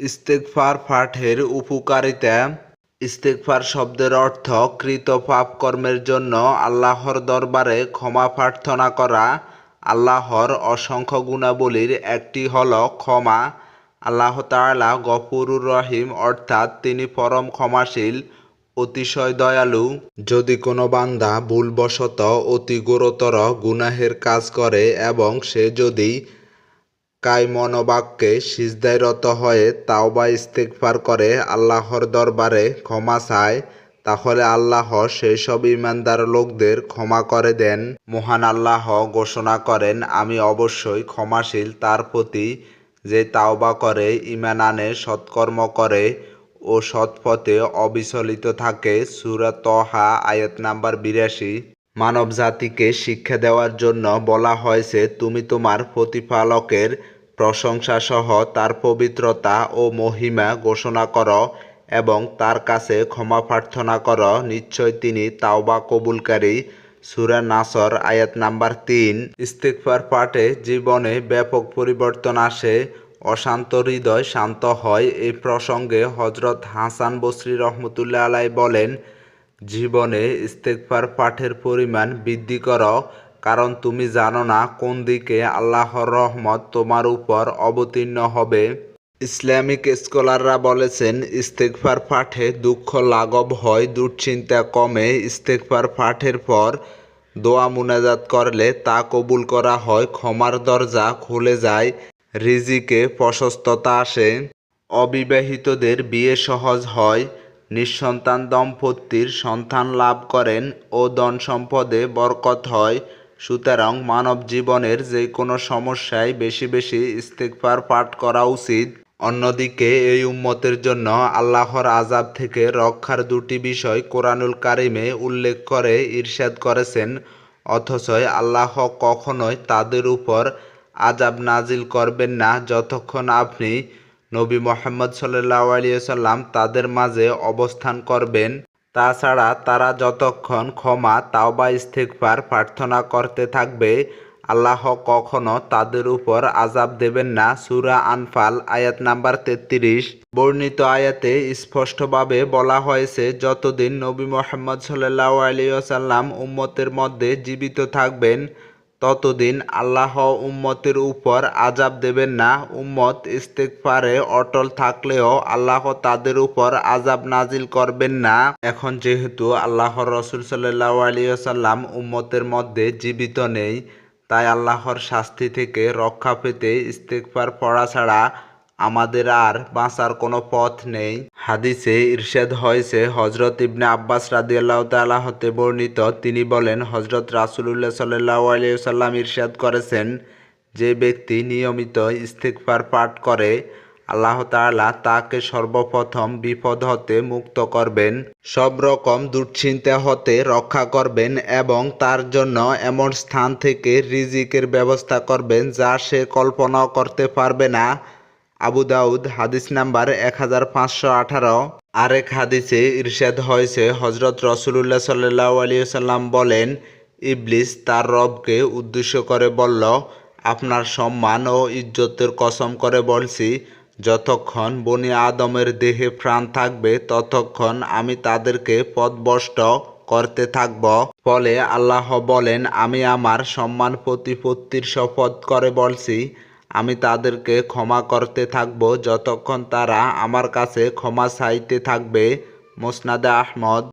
ইস্তেগফার পাঠের উপকারিতা। ইস্তেগফার শব্দের অর্থ কৃত পাপ কর্মের জন্য আল্লাহর দরবারে ক্ষমা প্রার্থনা করা। আল্লাহর অসংখ্য গুণাবলীর একটি হল ক্ষমা। আল্লাহ তাআলা গফুরুর রহিম অর্থাৎ তিনি পরম ক্ষমাশীল, অতিশয় দয়ালু। যদি কোনো বান্দা ভুলবশত অতি গুরুতর গুনাহের কাজ করে এবং সে যদি কায়মনোবাক্যে সিজদায়রত হয়ে তাওবা ইস্তেগফার করে আল্লাহর দরবারে ক্ষমা চায়, তাহলে আল্লাহ সেই সব ইমানদার লোকদের ক্ষমা করে দেন। মহান আল্লাহ ঘোষণা করেন, আমি অবশ্যই ক্ষমাশীল, তার প্রতি যে তাওবা করে ইমান আনে, সৎকর্ম করে ও সৎপথে অবিচলিত থাকে। সূরা তহা, আয়াত নাম্বার বিরাশি। মানব জাতিকে শিক্ষা দেওয়ার জন্য বলা হয়েছে, তুমি তোমার প্রতিপালকের প্রশংসা সহ তার পবিত্রতা ও মহিমা ঘোষণা করো এবং তার কাছে ক্ষমা প্রার্থনা করো। নিশ্চয় তিনি তাওবা কবুলকারী। সূরা নাসর, আয়াত নাম্বার তিন। ইস্তেগফার পাঠে জীবনে ব্যাপক পরিবর্তন আসে। অশান্ত হৃদয় শান্ত হয়। এই প্রসঙ্গে হজরত হাসান বসরি রহমতুল্লাহ আলাই বলেন, জীবনে ইস্তেগফার পাঠের পরিমাণ বৃদ্ধি করো। কারণ তুমি জানো না কোন দিকে আল্লাহর রহমত তোমার উপর অবতীর্ণ হবে। ইসলামিক স্কলাররা বলেছেন, ইস্তেগফার পাঠে দুঃখ লাঘব হয়, দুশ্চিন্তা কমে। ইস্তেগফার পাঠের পর দোয়া মুনাজাত করলে তা কবুল করা হয়, ক্ষমার দরজা খুলে যায়, রিজিকে প্রশস্ততা আসে। অবিবাহিতদের বিয়ে সহজ হয়, নিঃসন্তান দম্পতির সন্তান লাভ করেন ও ধন সম্পদে বরকত হয়। সুতরাং মানব জীবনের যে কোনো সমস্যায় বেশি বেশি ইস্তেগফার পাঠ করা উচিত। অন্যদিকে, এই উম্মতের জন্য আল্লাহর আজাব থেকে রক্ষার দুটি বিষয় কোরআনুল কারিমে উল্লেখ করে, ইরশাদ করেছেন, অথচ আল্লাহ কখনোই তাদের উপর আজাব নাজিল করবেন না। যতক্ষণ আপনি নবী মোহাম্মদ সাল্লাহ আলিয়াল্লাম তাদের মাঝে অবস্থান করবেন তাছাড়া তারা যতক্ষণ ক্ষমা, তাওবা ইস্তেকবার প্রার্থনা করতে থাকবে, আল্লাহ কখনো তাদের উপর আজাব দেবেন না। সুরা আনফাল, আয়াত নাম্বার তেত্রিশ। বর্ণিত আয়াতে স্পষ্টভাবে বলা হয়েছে, যতদিন নবী মোহাম্মদ সাল্লাহ আলিয়াল্লাম উম্মতের মধ্যে জীবিত থাকবেন ততদিন আল্লাহ উম্মতের উপর আজাব দেবেন না। উম্মত ইস্তেকফারে অটল থাকলেও আল্লাহ তাদের উপর আজাব নাজিল করবেন না। এখন যেহেতু আল্লাহ রসুল সাল্লাহ আলিয়াল্লাম উম্মতের মধ্যে জীবিত নেই, তাই আল্লাহর শাস্তি থেকে রক্ষা পেতে ইস্তেকফার পড়া ছাড়া আমাদের আর বাঁচার কোনো পথ নেই। হাদিসে ইরশাদ হয়েছে হজরত ইবনে আব্বাস রাদিয়াল্লাহু তাআলা হতে বর্ণিত, তিনি বলেন হজরত রাসূলুল্লাহ সাল্লাল্লাহু আলাইহি সাল্লাম ইরশাদ করেছেন, যে ব্যক্তি নিয়মিত ইস্তেগফার পাঠ করে, আল্লাহ তাআলা তাকে সর্বপ্রথম বিপদ হতে মুক্ত করবেন, সব রকম দুশ্চিন্তা হতে রক্ষা করবেন এবং তার জন্য এমন স্থান থেকে রিজিকের ব্যবস্থা করবেন যা সে কল্পনাও করতে পারবে না। আবু দাউদ হাদিস নাম্বার এক হাজার পাঁচশো আঠারো। আরেক হাদিসে ইরশাদ হয়েছে হজরত রসুল্লাহ সাল্লাহ আলিয়াল্লাম বলেন, ইবলিস তার রবকে উদ্দেশ্য করে বলল, আপনার সম্মান ও ইজ্জতের কসম করে বলছি, যতক্ষণ বনি আদমের দেহে প্রাণ থাকবে, ততক্ষণ আমি তাদেরকে পথভ্রষ্ট করতে থাকব। ফলে আল্লাহ বলেন, আমি আমার সম্মান প্রতিপত্তির শপথ করে বলছি আমি তাদেরকে ক্ষমা করতে থাকব যতক্ষণ তারা আমার কাছে ক্ষমা চাইতে থাকবে মোসনাদে আহমদ।